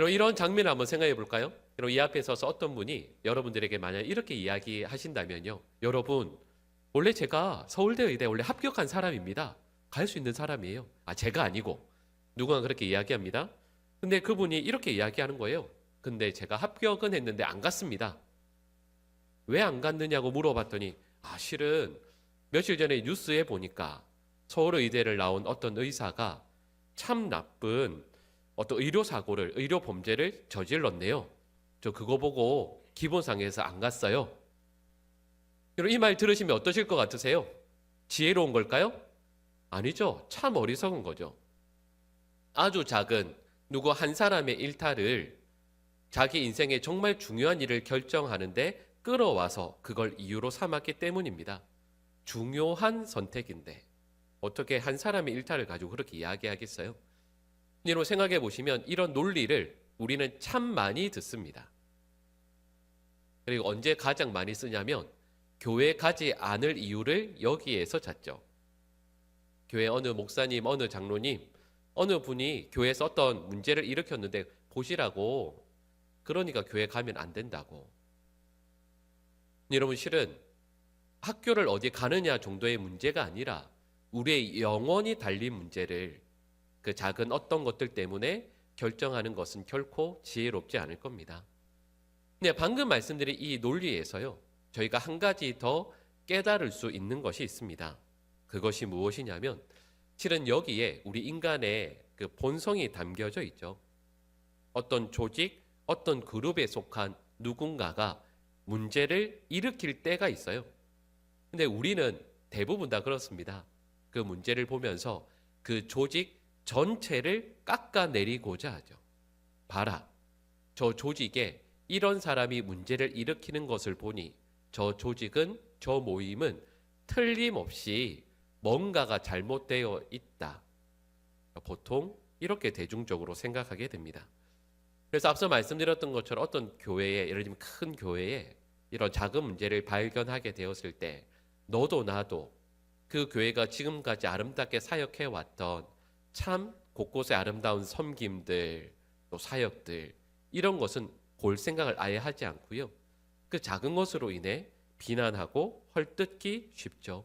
그럼 이런 장면을 한번 생각해 볼까요? 그럼 이 앞에 서서 어떤 분이 여러분들에게 만약 이렇게 이야기하신다면요. 여러분, 원래 제가 서울대 의대 원래 합격한 사람입니다. 갈 수 있는 사람이에요. 아, 제가 아니고. 누군가 그렇게 이야기합니다. 근데 그분이 이렇게 이야기하는 거예요. 근데 제가 합격은 했는데 안 갔습니다. 왜 안 갔느냐고 물어봤더니 아, 실은 며칠 전에 뉴스에 보니까 서울의대를 나온 어떤 의사가 참 나쁜 어떤 의료 사고를 의료 범죄를 저질렀네요. 저 그거 보고 기본상에서 안 갔어요. 이말 들으시면 어떠실 것 같으세요? 지혜로운 걸까요? 아니죠. 참 어리석은 거죠. 아주 작은 누구 한 사람의 일탈을 자기 인생에 정말 중요한 일을 결정하는데 끌어와서 그걸 이유로 삼았기 때문입니다. 중요한 선택인데 어떻게 한 사람의 일탈을 가지고 그렇게 이야기하겠어요? 여러분 생각해 보시면 이런 논리를 우리는 참 많이 듣습니다. 그리고 언제 가장 많이 쓰냐면 교회 가지 않을 이유를 여기에서 찾죠. 교회 어느 목사님, 어느 장로님, 어느 분이 교회에서 어떤 문제를 일으켰는데 보시라고 그러니까 교회 가면 안 된다고. 여러분 실은 학교를 어디 가느냐 정도의 문제가 아니라 우리의 영원히 달린 문제를 그 작은 어떤 것들 때문에 결정하는 것은 결코 지혜롭지 않을 겁니다. 네, 방금 말씀드린 이 논리에서요. 저희가 한 가지 더 깨달을 수 있는 것이 있습니다. 그것이 무엇이냐면 실은 여기에 우리 인간의 그 본성이 담겨져 있죠. 어떤 조직, 어떤 그룹에 속한 누군가가 문제를 일으킬 때가 있어요. 근데 우리는 대부분 다 그렇습니다. 그 문제를 보면서 그 조직 전체를 깎아내리고자 하죠. 봐라. 저 조직에 이런 사람이 문제를 일으키는 것을 보니 저 조직은 저 모임은 틀림없이 뭔가가 잘못되어 있다. 보통 이렇게 대중적으로 생각하게 됩니다. 그래서 앞서 말씀드렸던 것처럼 어떤 교회에 예를 들면 큰 교회에 이런 작은 문제를 발견하게 되었을 때 너도 나도 그 교회가 지금까지 아름답게 사역해 왔던 참 곳곳에 아름다운 섬김들 또 사역들 이런 것은 볼 생각을 아예 하지 않고요. 그 작은 것으로 인해 비난하고 헐뜯기 쉽죠.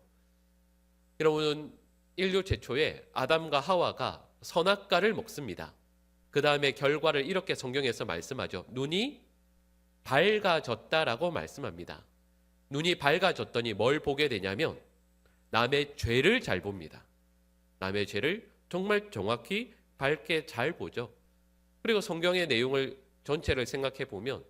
여러분 인류 최초에 아담과 하와가 선악과를 먹습니다. 그 다음에 결과를 이렇게 성경에서 말씀하죠. 눈이 밝아졌다라고 말씀합니다. 눈이 밝아졌더니 뭘 보게 되냐면 남의 죄를 잘 봅니다. 남의 죄를 정말 정확히 밝게 잘 보죠. 그리고 성경의 내용을 전체를 생각해 보면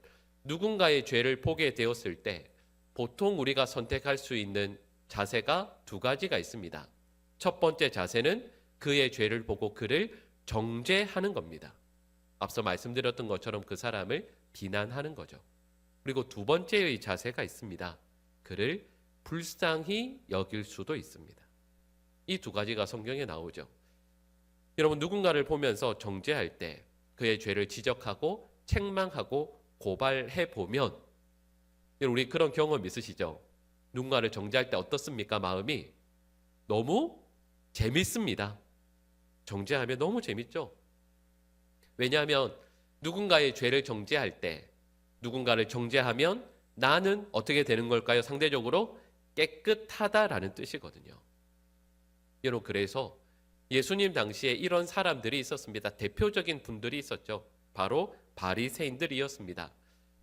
누군가의 죄를 보게 되었을 때 보통 우리가 선택할 수 있는 자세가 두 가지가 있습니다. 첫 번째 자세는 그의 죄를 보고 그를 정죄하는 겁니다. 앞서 말씀드렸던 것처럼 그 사람을 비난하는 거죠. 그리고 두 번째의 자세가 있습니다. 그를 불쌍히 여길 수도 있습니다. 이 두 가지가 성경에 나오죠. 여러분 누군가를 보면서 정죄할 때 그의 죄를 지적하고 책망하고 고발해 보면 우리 그런 경험 있으시죠? 누군가를 정죄할 때 어떻습니까? 마음이 너무 재밌습니다. 정죄하면 너무 재밌죠. 왜냐하면 누군가의 죄를 정죄할 때 누군가를 정죄하면 나는 어떻게 되는 걸까요? 상대적으로 깨끗하다라는 뜻이거든요. 여러분 그래서 예수님 당시에 이런 사람들이 있었습니다. 대표적인 분들이 있었죠. 바로 바리새인들이었습니다.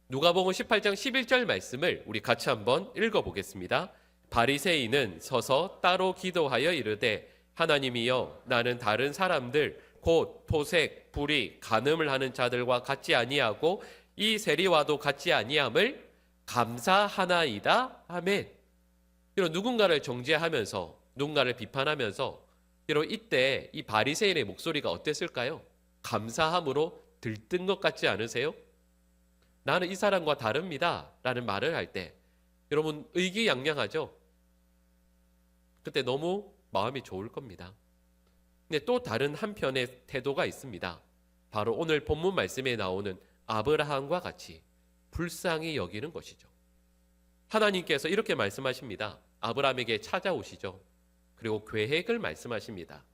누가복음 18장 11절 말씀을 우리 같이 한번 읽어 보겠습니다. 바리새인은 서서 따로 기도하여 이르되 하나님이여 나는 다른 사람들 곧 토색, 불이, 간음을 하는 자들과 같지 아니하고 이 세리와도 같지 아니함을 감사하나이다. 아멘. 이런 누군가를 정죄하면서 누군가를 비판하면서 이런 이때 이 바리새인의 목소리가 어땠을까요? 감사함으로 들뜬 것 같지 않으세요? 나는 이 사람과 다릅니다. 라는 말을 할 때 여러분 의기양양하죠? 그때 너무 마음이 좋을 겁니다. 근데 또 다른 한편의 태도가 있습니다. 바로 오늘 본문 말씀에 나오는 아브라함과 같이 불쌍히 여기는 것이죠. 하나님께서 이렇게 말씀하십니다. 아브라함에게 찾아오시죠. 그리고 계획을 말씀하십니다.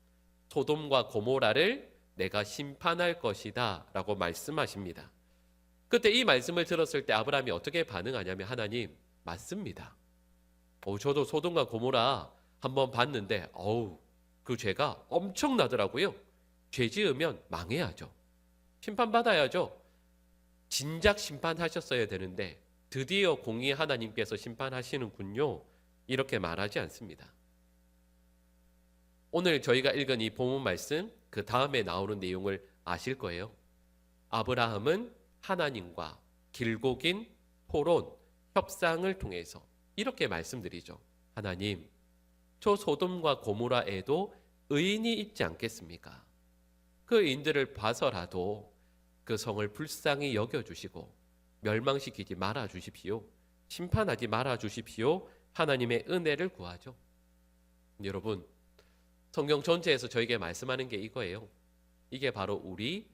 소돔과 고모라를 내가 심판할 것이다 라고 말씀하십니다. 그때 이 말씀을 들었을 때 아브라함이 어떻게 반응하냐면 하나님 맞습니다. 어, 저도 소돔과 고모라 한번 봤는데 어우 그 죄가 엄청나더라고요. 죄 지으면 망해야죠. 심판받아야죠. 진작 심판하셨어야 되는데 드디어 공의 하나님께서 심판하시는군요. 이렇게 말하지 않습니다. 오늘 저희가 읽은 이 본문 말씀 그 다음에 나오는 내용을 아실 거예요. 아브라함은 하나님과 길고 긴 토론, 협상을 통해서 이렇게 말씀드리죠. 하나님, 저 소돔과 고모라에도 의인이 있지 않겠습니까? 그 인들을 봐서라도 그 성을 불쌍히 여겨 주시고 멸망시키지 말아 주십시오. 심판하지 말아 주십시오. 하나님의 은혜를 구하죠. 여러분, 성경 전체에서 저에게 말씀하는 게 이거예요. 이게 바로 우리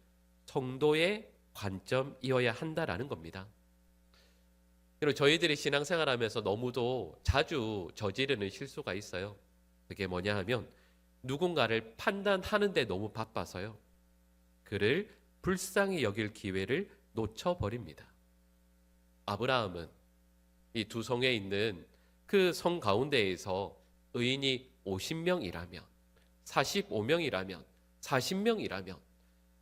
성도의 관점이어야 한다라는 겁니다. 그리고 저희들이 신앙생활하면서 너무도 자주 저지르는 실수가 있어요. 그게 뭐냐 하면 누군가를 판단하는데 너무 바빠서요. 그를 불쌍히 여길 기회를 놓쳐버립니다. 아브라함은 이 두 성에 있는 그 성 가운데에서 의인이 50명이라면 45명이라면 40명이라면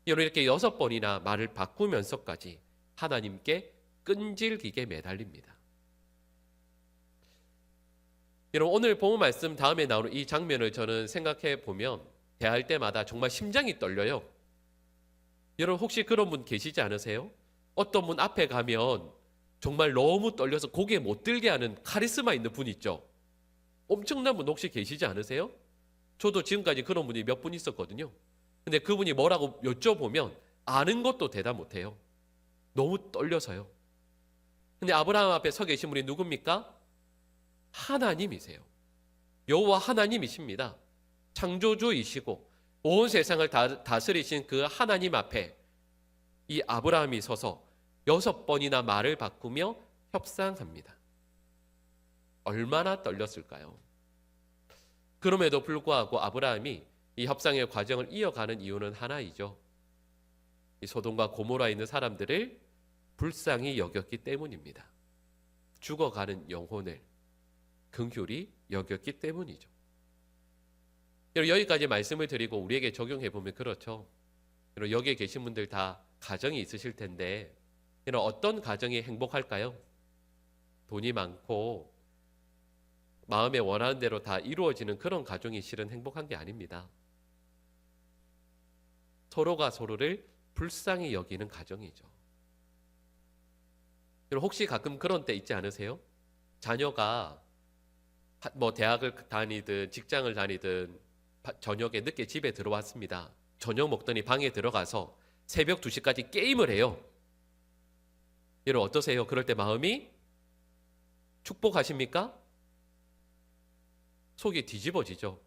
이렇게 여섯 번이나 말을 바꾸면서까지 하나님께 끈질기게 매달립니다. 여러분 오늘 본 말씀 다음에 나오는 이 장면을 저는 생각해 보면 대할 때마다 정말 심장이 떨려요. 여러분 혹시 그런 분 계시지 않으세요? 어떤 분 앞에 가면 정말 너무 떨려서 고개 못 들게 하는 카리스마 있는 분 있죠. 엄청난 분 혹시 계시지 않으세요? 저도 지금까지 그런 분이 몇 분 있었거든요. 근데 그분이 뭐라고 여쭤보면 아는 것도 대답 못 해요. 너무 떨려서요. 근데 아브라함 앞에 서 계신 분이 누굽니까? 하나님이세요. 여호와 하나님이십니다. 창조주이시고 온 세상을 다, 다스리신 그 하나님 앞에 이 아브라함이 서서 여섯 번이나 말을 바꾸며 협상합니다. 얼마나 떨렸을까요? 그럼에도 불구하고 아브라함이 이 협상의 과정을 이어가는 이유는 하나이죠. 이 소돔과 고모라 있는 사람들을 불쌍히 여겼기 때문입니다. 죽어가는 영혼을 긍휼히 여겼기 때문이죠. 여기까지 말씀을 드리고 우리에게 적용해 보면 그렇죠. 여기에 계신 분들 다 가정이 있으실 텐데 어떤 가정이 행복할까요? 돈이 많고 마음에 원하는 대로 다 이루어지는 그런 가정이 실은 행복한 게 아닙니다. 서로가 서로를 불쌍히 여기는 가정이죠. 혹시 가끔 그런 때 있지 않으세요? 자녀가 뭐 대학을 다니든 직장을 다니든 저녁에 늦게 집에 들어왔습니다. 저녁 먹더니 방에 들어가서 새벽 2시까지 게임을 해요. 여러분 어떠세요? 그럴 때 마음이 축복하십니까? 속이 뒤집어지죠.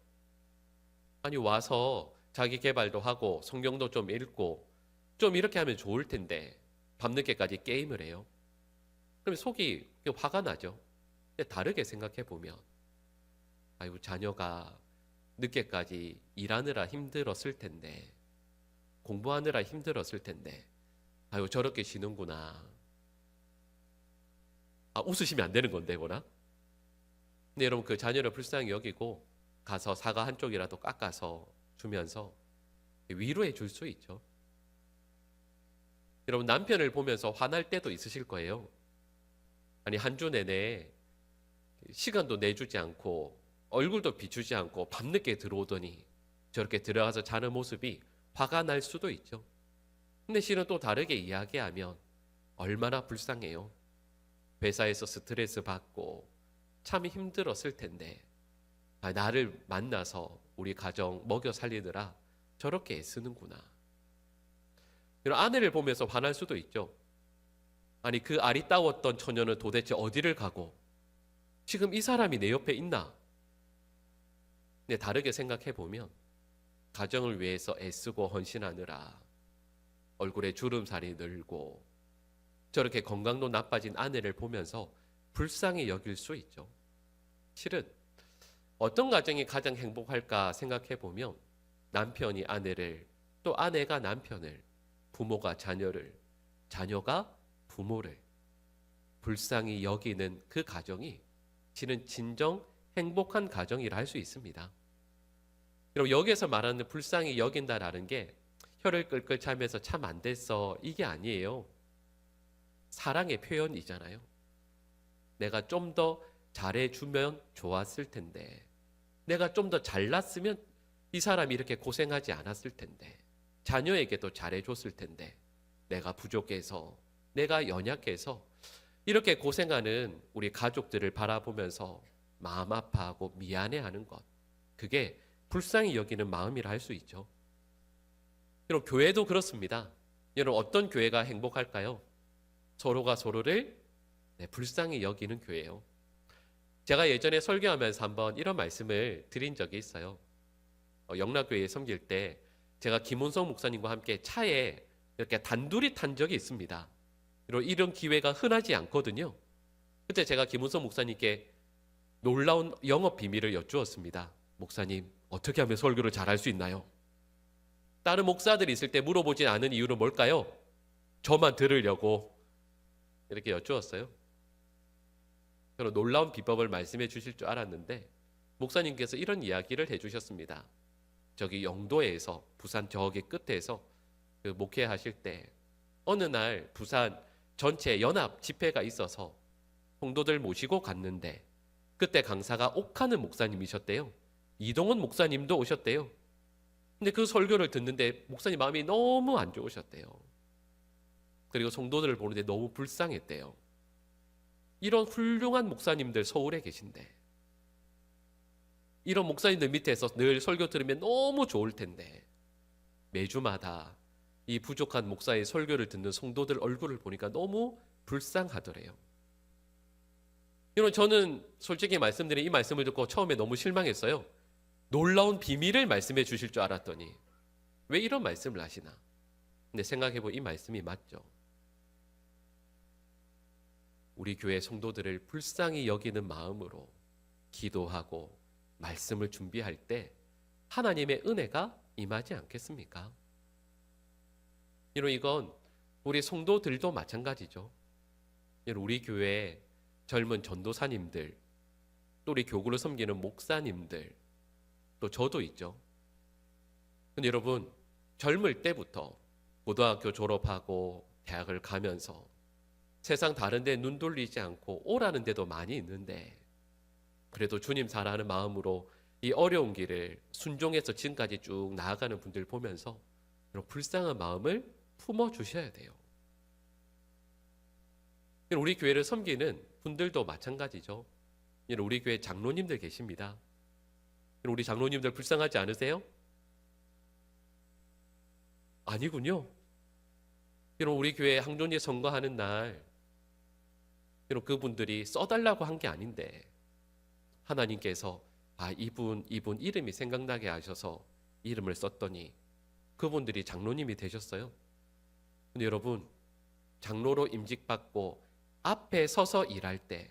아니 와서 자기 개발도 하고 성경도 좀 읽고 좀 이렇게 하면 좋을 텐데 밤늦게까지 게임을 해요. 그럼 속이 화가 나죠. 근데 다르게 생각해 보면 아이고 자녀가 늦게까지 일하느라 힘들었을 텐데 공부하느라 힘들었을 텐데 아유 저렇게 쉬는구나. 아 웃으시면 안 되는 건데 뭐나? 근데 여러분 그 자녀를 불쌍히 여기고 가서 사과 한 쪽이라도 깎아서 주면서 위로해 줄 수 있죠. 여러분 남편을 보면서 화날 때도 있으실 거예요. 아니 한 주 내내 시간도 내주지 않고 얼굴도 비추지 않고 밤늦게 들어오더니 저렇게 들어가서 자는 모습이 화가 날 수도 있죠. 근데 실은 또 다르게 이야기하면 얼마나 불쌍해요. 회사에서 스트레스 받고 참 힘들었을 텐데 아, 나를 만나서 우리 가정 먹여 살리느라 저렇게 애쓰는구나. 이런 아내를 보면서 화날 수도 있죠. 아니 그 아리따웠던 처녀는 도대체 어디를 가고 지금 이 사람이 내 옆에 있나? 근데 다르게 생각해 보면 가정을 위해서 애쓰고 헌신하느라 얼굴에 주름살이 늘고 저렇게 건강도 나빠진 아내를 보면서 불쌍히 여길 수 있죠. 실은 어떤 가정이 가장 행복할까 생각해 보면 남편이 아내를 또 아내가 남편을, 부모가 자녀를, 자녀가 부모를 불쌍히 여기는 그 가정이 실은 진정 행복한 가정이라 할 수 있습니다. 여러분 여기에서 말하는 불쌍히 여긴다라는 게 혀를 끌끌 차면서 참 안 됐어 이게 아니에요. 사랑의 표현이잖아요. 내가 좀 더 잘해주면 좋았을 텐데, 내가 좀 더 잘났으면 이 사람이 이렇게 고생하지 않았을 텐데, 자녀에게도 잘해줬을 텐데, 내가 부족해서, 내가 연약해서 이렇게 고생하는 우리 가족들을 바라보면서 마음 아파하고 미안해하는 것, 그게 불쌍히 여기는 마음이라 할 수 있죠. 여러분 교회도 그렇습니다. 여러분 어떤 교회가 행복할까요? 서로가 서로를 네, 불쌍히 여기는 교회요. 제가 예전에 설교하면서 한번 이런 말씀을 드린 적이 있어요. 어, 영락교회에 섬길 때 제가 김은성 목사님과 함께 차에 이렇게 단둘이 탄 적이 있습니다. 이런 기회가 흔하지 않거든요. 그때 제가 김은성 목사님께 놀라운 영업 비밀을 여쭈었습니다. 목사님, 어떻게 하면 설교를 잘할 수 있나요? 다른 목사들이 있을 때 물어보진 않은 이유는 뭘까요? 저만 들으려고 이렇게 여쭈었어요. 저는 놀라운 비법을 말씀해 주실 줄 알았는데 목사님께서 이런 이야기를 해주셨습니다. 저기 영도에서 부산 저기 끝에서 그 목회하실 때 어느 날 부산 전체 연합 집회가 있어서 성도들 모시고 갔는데 그때 강사가 옥하는 목사님이셨대요. 이동원 목사님도 오셨대요. 근데 그 설교를 듣는데 목사님 마음이 너무 안 좋으셨대요. 그리고 성도들을 보는데 너무 불쌍했대요. 이런 훌륭한 목사님들 서울에 계신데 이런 목사님들 밑에서 늘 설교 들으면 너무 좋을 텐데 매주마다 이 부족한 목사의 설교를 듣는 성도들 얼굴을 보니까 너무 불쌍하더래요. 여러분 저는 솔직히 말씀드린 이 말씀을 듣고 처음에 너무 실망했어요. 놀라운 비밀을 말씀해 주실 줄 알았더니 왜 이런 말씀을 하시나? 근데 생각해 보이 말씀이 맞죠. 우리 교회 성도들을 불쌍히 여기는 마음으로 기도하고 말씀을 준비할 때 하나님의 은혜가 임하지 않겠습니까? 여러분 이건 우리 성도들도 마찬가지죠. 우리 교회 젊은 전도사님들, 또 우리 교구를 섬기는 목사님들, 또 저도 있죠. 근데 여러분 젊을 때부터 고등학교 졸업하고 대학을 가면서 세상 다른 데 눈 돌리지 않고 오라는 데도 많이 있는데 그래도 주님 사랑하는 마음으로 이 어려운 길을 순종해서 지금까지 쭉 나아가는 분들 보면서 여러분 불쌍한 마음을 품어 주셔야 돼요. 우리 교회를 섬기는 분들도 마찬가지죠. 우리 교회 장로님들 계십니다. 우리 장로님들 불쌍하지 않으세요? 아니군요. 여러분 우리 교회 항존이 선거하는 날 여러분 그분들이 써달라고 한 게 아닌데 하나님께서 아 이분 이분 이름이 생각나게 하셔서 이름을 썼더니 그분들이 장로님이 되셨어요. 근데 여러분 장로로 임직받고 앞에 서서 일할 때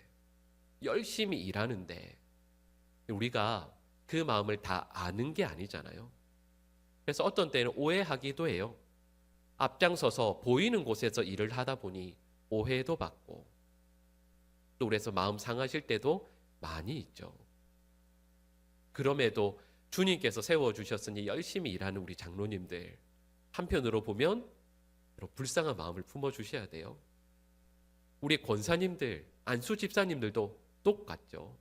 열심히 일하는데 우리가 그 마음을 다 아는 게 아니잖아요. 그래서 어떤 때는 오해하기도 해요. 앞장서서 보이는 곳에서 일을 하다 보니 오해도 받고 또 그래서 마음 상하실 때도 많이 있죠. 그럼에도 주님께서 세워 주셨으니 열심히 일하는 우리 장로님들 한편으로 보면 불쌍한 마음을 품어 주셔야 돼요. 우리 권사님들, 안수 집사님들도 똑같죠.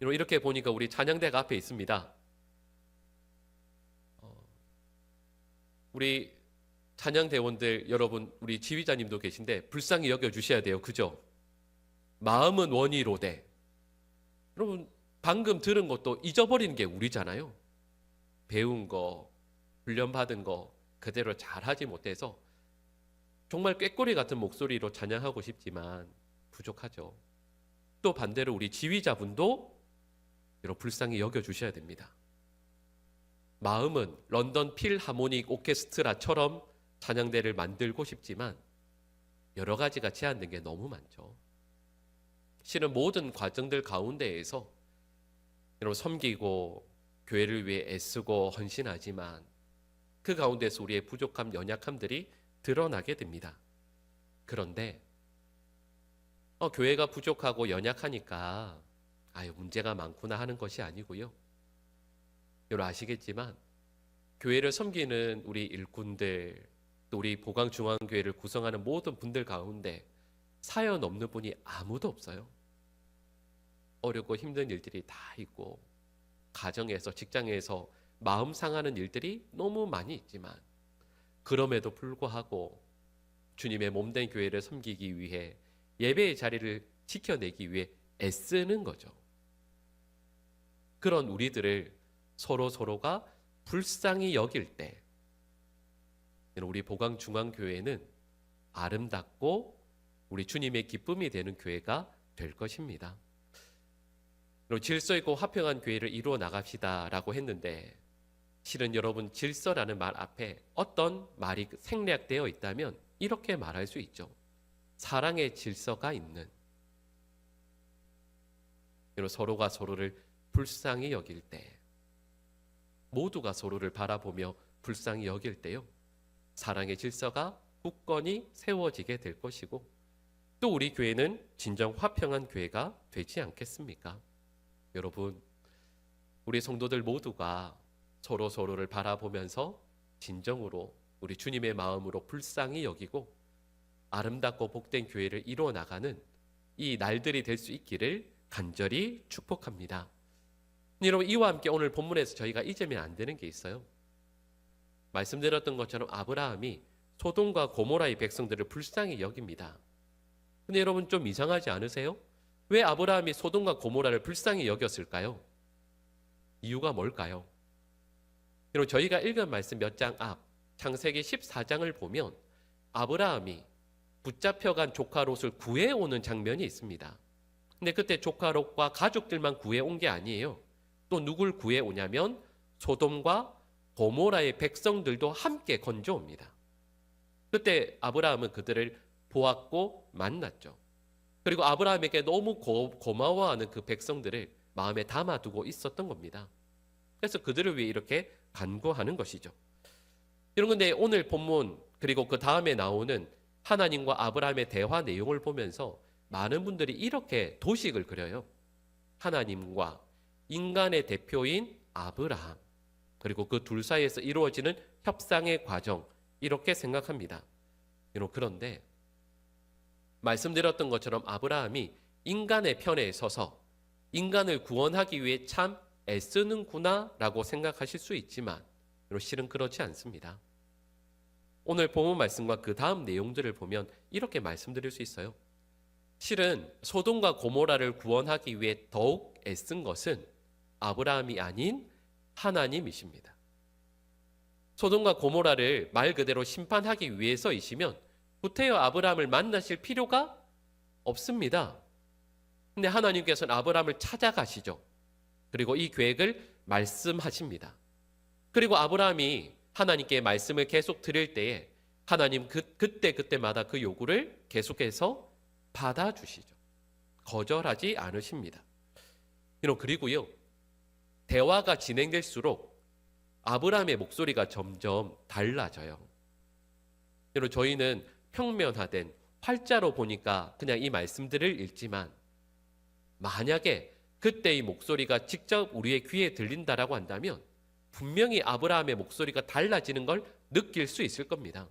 이렇게 보니까 우리 찬양대가 앞에 있습니다. 어, 우리 찬양대원들 여러분, 우리 지휘자님도 계신데 불쌍히 여겨 주셔야 돼요. 그죠? 마음은 원이로되. 여러분 방금 들은 것도 잊어버리는 게 우리잖아요. 배운 거, 훈련 받은 거 그대로 잘 하지 못해서 정말 꾀꼬리 같은 목소리로 찬양하고 싶지만 부족하죠. 또 반대로 우리 지휘자분도 여러분 불쌍히 여겨 주셔야 됩니다. 마음은 런던 필하모닉 오케스트라처럼 찬양대를 만들고 싶지만 여러 가지가 제한된 게 너무 많죠. 실은 모든 과정들 가운데에서 여러분 섬기고 교회를 위해 애쓰고 헌신하지만 그 가운데서 우리의 부족함, 연약함들이 드러나게 됩니다. 그런데 어, 교회가 부족하고 연약하니까 아유 문제가 많구나 하는 것이 아니고요. 여러분 아시겠지만 교회를 섬기는 우리 일꾼들 또 우리 보강 중앙교회를 구성하는 모든 분들 가운데 사연 없는 분이 아무도 없어요. 어렵고 힘든 일들이 다 있고 가정에서 직장에서 마음 상하는 일들이 너무 많이 있지만 그럼에도 불구하고 주님의 몸된 교회를 섬기기 위해 예배의 자리를 지켜내기 위해 애쓰는 거죠. 그런 우리들을 서로 서로가 불쌍히 여길 때 우리 보강 중앙 교회는 아름답고 우리 주님의 기쁨이 되는 교회가 될 것입니다. 질서 있고 화평한 교회를 이루어 나갑시다라고 했는데 실은 여러분 질서라는 말 앞에 어떤 말이 생략되어 있다면 이렇게 말할 수 있죠. 사랑의 질서가 있는 서로가 서로를 불쌍히 여길 때 모두가 서로를 바라보며 불쌍히 여길 때요. 사랑의 질서가 굳건히 세워지게 될 것이고 또 우리 교회는 진정 화평한 교회가 되지 않겠습니까? 여러분, 우리 성도들 모두가 서로 서로를 바라보면서 진정으로 우리 주님의 마음으로 불쌍히 여기고 아름답고 복된 교회를 이루어 나가는 이 날들이 될 수 있기를 간절히 축복합니다. 여러분 이와 함께 오늘 본문에서 저희가 잊으면 안 되는 게 있어요. 말씀드렸던 것처럼 아브라함이 소돔과 고모라의 백성들을 불쌍히 여깁니다. 근데 여러분 좀 이상하지 않으세요? 왜 아브라함이 소돔과 고모라를 불쌍히 여겼을까요? 이유가 뭘까요? 여러분 저희가 읽은 말씀 몇 장 앞 창세기 14장을 보면 아브라함이 붙잡혀간 조카 롯을 구해 오는 장면이 있습니다. 근데 그때 조카 롯과 가족들만 구해 온 게 아니에요. 또 누굴 구해 오냐면 소돔과 고모라의 백성들도 함께 건져옵니다. 그때 아브라함은 그들을 보았고 만났죠. 그리고 아브라함에게 너무 고, 고마워하는 그 백성들을 마음에 담아두고 있었던 겁니다. 그래서 그들을 위해 이렇게 간구하는 것이죠. 이런 건데 오늘 본문 그리고 그 다음에 나오는 하나님과 아브라함의 대화 내용을 보면서 많은 분들이 이렇게 도식을 그려요. 하나님과 인간의 대표인 아브라함 그리고 그 둘 사이에서 이루어지는 협상의 과정 이렇게 생각합니다. 그런데 말씀드렸던 것처럼 아브라함이 인간의 편에 서서 인간을 구원하기 위해 참 애쓰는구나라고 생각하실 수 있지만 실은 그렇지 않습니다. 오늘 본문 말씀과 그 다음 내용들을 보면 이렇게 말씀드릴 수 있어요. 실은 소돔과 고모라를 구원하기 위해 더욱 애쓴 것은 아브라함이 아닌 하나님이십니다. 소돔과 고모라를 말 그대로 심판하기 위해서이시면 구태여 아브라함을 만나실 필요가 없습니다. 근데 하나님께서는 아브라함을 찾아가시죠. 그리고 이 계획을 말씀하십니다. 그리고 아브라함이 하나님께 말씀을 계속 드릴 때에 하나님 그, 그때 그때마다 그 요구를 계속해서 받아주시죠. 거절하지 않으십니다. 그리고요 대화가 진행될수록 아브라함의 목소리가 점점 달라져요. 저희는 평면화된 활자로 보니까 그냥 이 말씀들을 읽지만 만약에 그때 이 목소리가 직접 우리의 귀에 들린다라고 한다면 분명히 아브라함의 목소리가 달라지는 걸 느낄 수 있을 겁니다.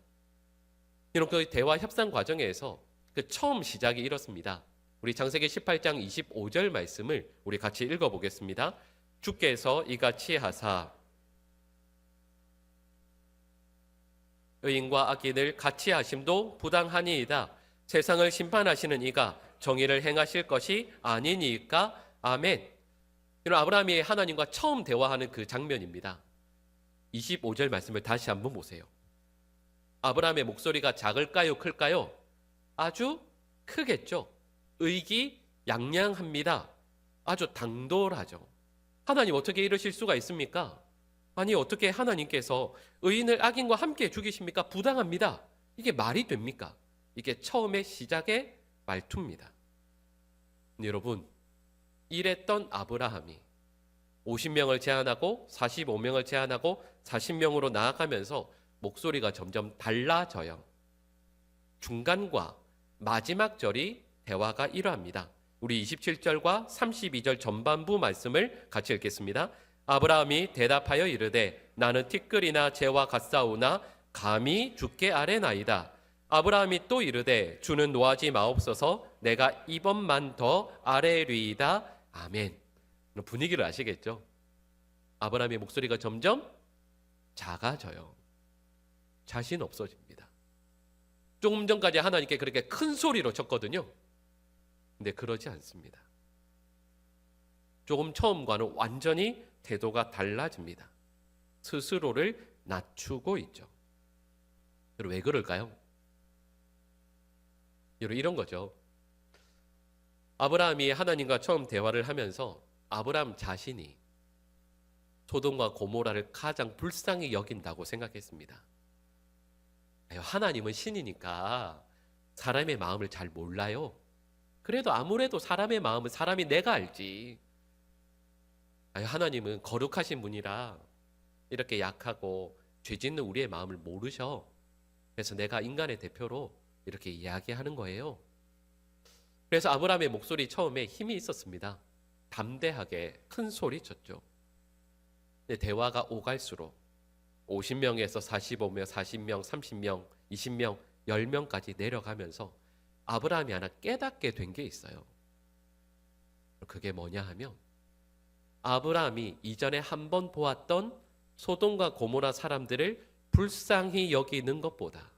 여러분 그 대화 협상 과정에서 그 처음 시작이 이렇습니다. 우리 장세기 18장 25절 말씀을 우리 같이 읽어 보겠습니다. 주께서 이같이 하사 의인과 악인을 같이 하심도 부당하니이다. 세상을 심판하시는 이가 정의를 행하실 것이 아니니까 아멘. 이런 아브라함이 하나님과 처음 대화하는 그 장면입니다. 25절 말씀을 다시 한번 보세요. 아브라함의 목소리가 작을까요, 클까요? 아주 크겠죠. 의기 양양합니다. 아주 당돌하죠. 하나님 어떻게 이러실 수가 있습니까? 아니 어떻게 하나님께서 의인을 악인과 함께 죽이십니까? 부당합니다. 이게 말이 됩니까? 이게 처음의 시작의 말투입니다. 여러분 이랬던 아브라함이 50명을 제한하고 45명을 제한하고 40명으로 나아가면서 목소리가 점점 달라져요. 중간과 마지막 절이 대화가 이러합니다. 우리 27절과 32절 전반부 말씀을 같이 읽겠습니다. 아브라함이 대답하여 이르되 나는 티끌이나 재와 같사오나 감히 주께 아뢰나이다. 아브라함이 또 이르되 주는 노하지 마옵소서 내가 이번만 더 아뢰리이다. 아멘. 분위기를 아시겠죠? 아브라함의 목소리가 점점 작아져요. 자신 없어집니다. 조금 전까지 하나님께 그렇게 큰 소리로 쳤거든요. 근데 그러지 않습니다. 조금 처음과는 완전히 태도가 달라집니다. 스스로를 낮추고 있죠. 왜 그럴까요? 이런 거죠. 아브라함이 하나님과 처음 대화를 하면서 아브라함 자신이 소돔과 고모라를 가장 불쌍히 여긴다고 생각했습니다. 하나님은 신이니까 사람의 마음을 잘 몰라요. 그래도 아무래도 사람의 마음은 사람이 내가 알지. 하나님은 거룩하신 분이라 이렇게 약하고 죄 짓는 우리의 마음을 모르셔. 그래서 내가 인간의 대표로 이렇게 이야기하는 거예요. 그래서 아브라함의 목소리 처음에 힘이 있었습니다. 담대하게 큰 소리 쳤죠. 근데 대화가 오갈수록 50명에서 45명, 40명, 30명, 20명, 10명까지 내려가면서 아브라함이 하나 깨닫게 된 게 있어요. 그게 뭐냐 하면 아브라함이 이전에 한 번 보았던 소돔과 고모라 사람들을 불쌍히 여기는 것보다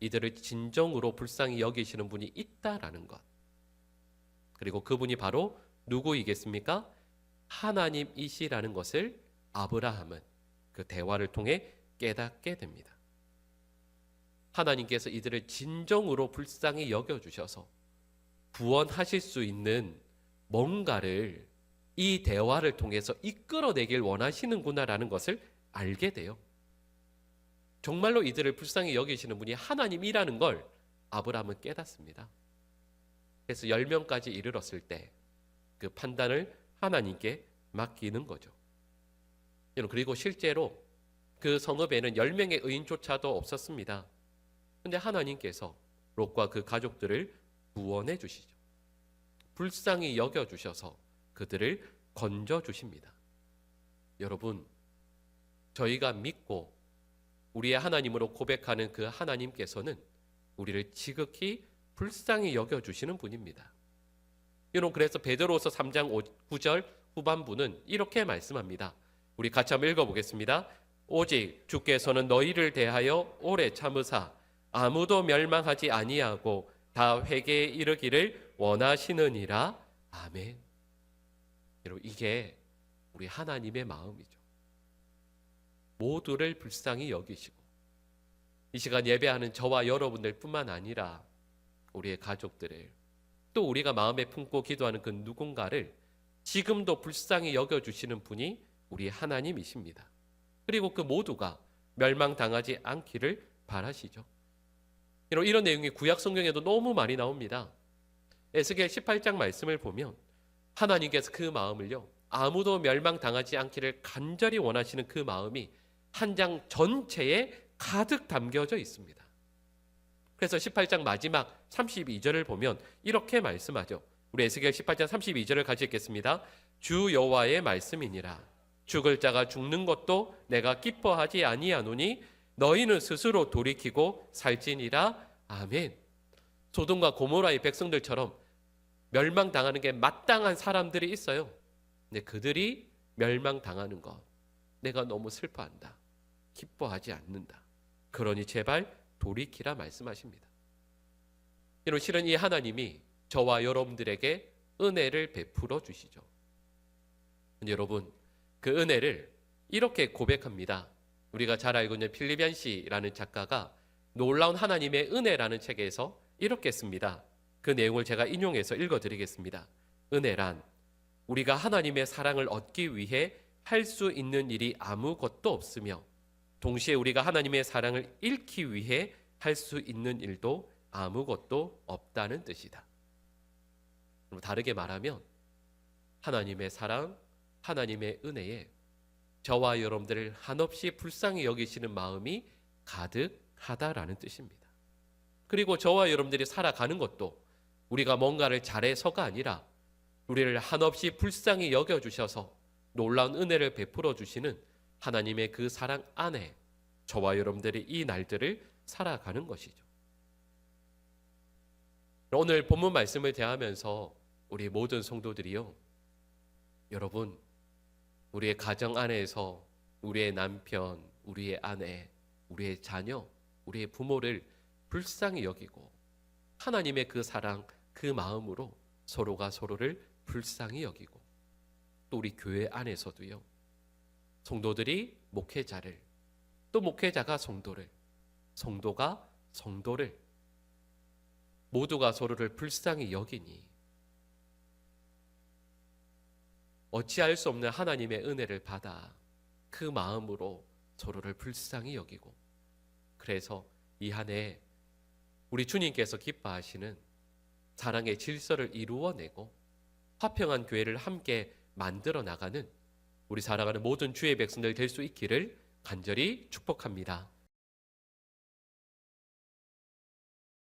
이들을 진정으로 불쌍히 여기시는 분이 있다라는 것. 그리고 그분이 바로 누구이겠습니까? 하나님이시라는 것을 아브라함은 그 대화를 통해 깨닫게 됩니다. 하나님께서 이들을 진정으로 불쌍히 여겨주셔서 구원하실 수 있는 뭔가를 이 대화를 통해서 이끌어내길 원하시는구나라는 것을 알게 돼요. 정말로 이들을 불쌍히 여기시는 분이 하나님이라는 걸 아브라함은 깨닫습니다. 그래서 10명까지 이르렀을 때 그 판단을 하나님께 맡기는 거죠. 그리고 실제로 그 성읍에는 10명의 의인조차도 없었습니다. 근데 하나님께서 롯과 그 가족들을 구원해 주시죠. 불쌍히 여겨 주셔서 그들을 건져 주십니다. 여러분 저희가 믿고 우리의 하나님으로 고백하는 그 하나님께서는 우리를 지극히 불쌍히 여겨 주시는 분입니다. 여러분 그래서 베드로서 3장 9절 후반부는 이렇게 말씀합니다. 우리 같이 한번 읽어 보겠습니다. 오직 주께서는 너희를 대하여 오래 참으사 아무도 멸망하지 아니하고 다 회개에 이르기를 원하시느니라. 아멘. 여러분 이게 우리 하나님의 마음이죠. 모두를 불쌍히 여기시고 이 시간 예배하는 저와 여러분들뿐만 아니라 우리의 가족들을 또 우리가 마음에 품고 기도하는 그 누군가를 지금도 불쌍히 여겨 주시는 분이 우리 하나님이십니다. 그리고 그 모두가 멸망당하지 않기를 바라시죠. 이런, 이런 내용이 구약 성경에도 너무 많이 나옵니다. 에스겔 18장 말씀을 보면 하나님께서 그 마음을요. 아무도 멸망당하지 않기를 간절히 원하시는 그 마음이 한 장 전체에 가득 담겨져 있습니다. 그래서 18장 마지막 32절을 보면 이렇게 말씀하죠. 우리 에스겔 18장 32절을 같이 읽겠습니다. 주 여호와의 말씀이니라. 죽을 자가 죽는 것도 내가 기뻐하지 아니하노니 너희는 스스로 돌이키고 살지니라. 아멘. 소돔과 고모라의 백성들처럼 멸망당하는 게 마땅한 사람들이 있어요. 근데 그들이 멸망당하는 것 내가 너무 슬퍼한다. 기뻐하지 않는다. 그러니 제발 돌이키라 말씀하십니다. 여러분 실은 이 하나님이 저와 여러분들에게 은혜를 베풀어 주시죠. 여러분 그 은혜를 이렇게 고백합니다. 우리가 잘 알고 있는 필리비안 씨라는 작가가 놀라운 하나님의 은혜라는 책에서 이렇게 씁니다. 그 내용을 제가 인용해서 읽어 드리겠습니다. 은혜란 우리가 하나님의 사랑을 얻기 위해 할 수 있는 일이 아무것도 없으며 동시에 우리가 하나님의 사랑을 잃기 위해 할 수 있는 일도 아무것도 없다는 뜻이다. 다르게 말하면 하나님의 사랑, 하나님의 은혜에 저와 여러분들을 한없이 불쌍히 여기시는 마음이 가득하다라는 뜻입니다. 그리고 저와 여러분들이 살아가는 것도 우리가 뭔가를 잘해서가 아니라 우리를 한없이 불쌍히 여겨 주셔서 놀라운 은혜를 베풀어 주시는 하나님의 그 사랑 안에 저와 여러분들이 이 날들을 살아가는 것이죠. 오늘 본문 말씀을 대하면서 우리 모든 성도들이요. 여러분, 우리의 가정 안에서 우리의 남편, 우리의 아내, 우리의 자녀, 우리의 부모를 불쌍히 여기고 하나님의 그 사랑, 그 마음으로 서로가 서로를 불쌍히 여기고 또 우리 교회 안에서도요. 성도들이 목회자를 또 목회자가 성도를 성도가 성도를 모두가 서로를 불쌍히 여기니 어찌할 수 없는 하나님의 은혜를 받아 그 마음으로 서로를 불쌍히 여기고 그래서 이 한 해 우리 주님께서 기뻐하시는 사랑의 질서를 이루어내고 화평한 교회를 함께 만들어 나가는 우리 살아가는 모든 주의 백성들 될 수 있기를 간절히 축복합니다.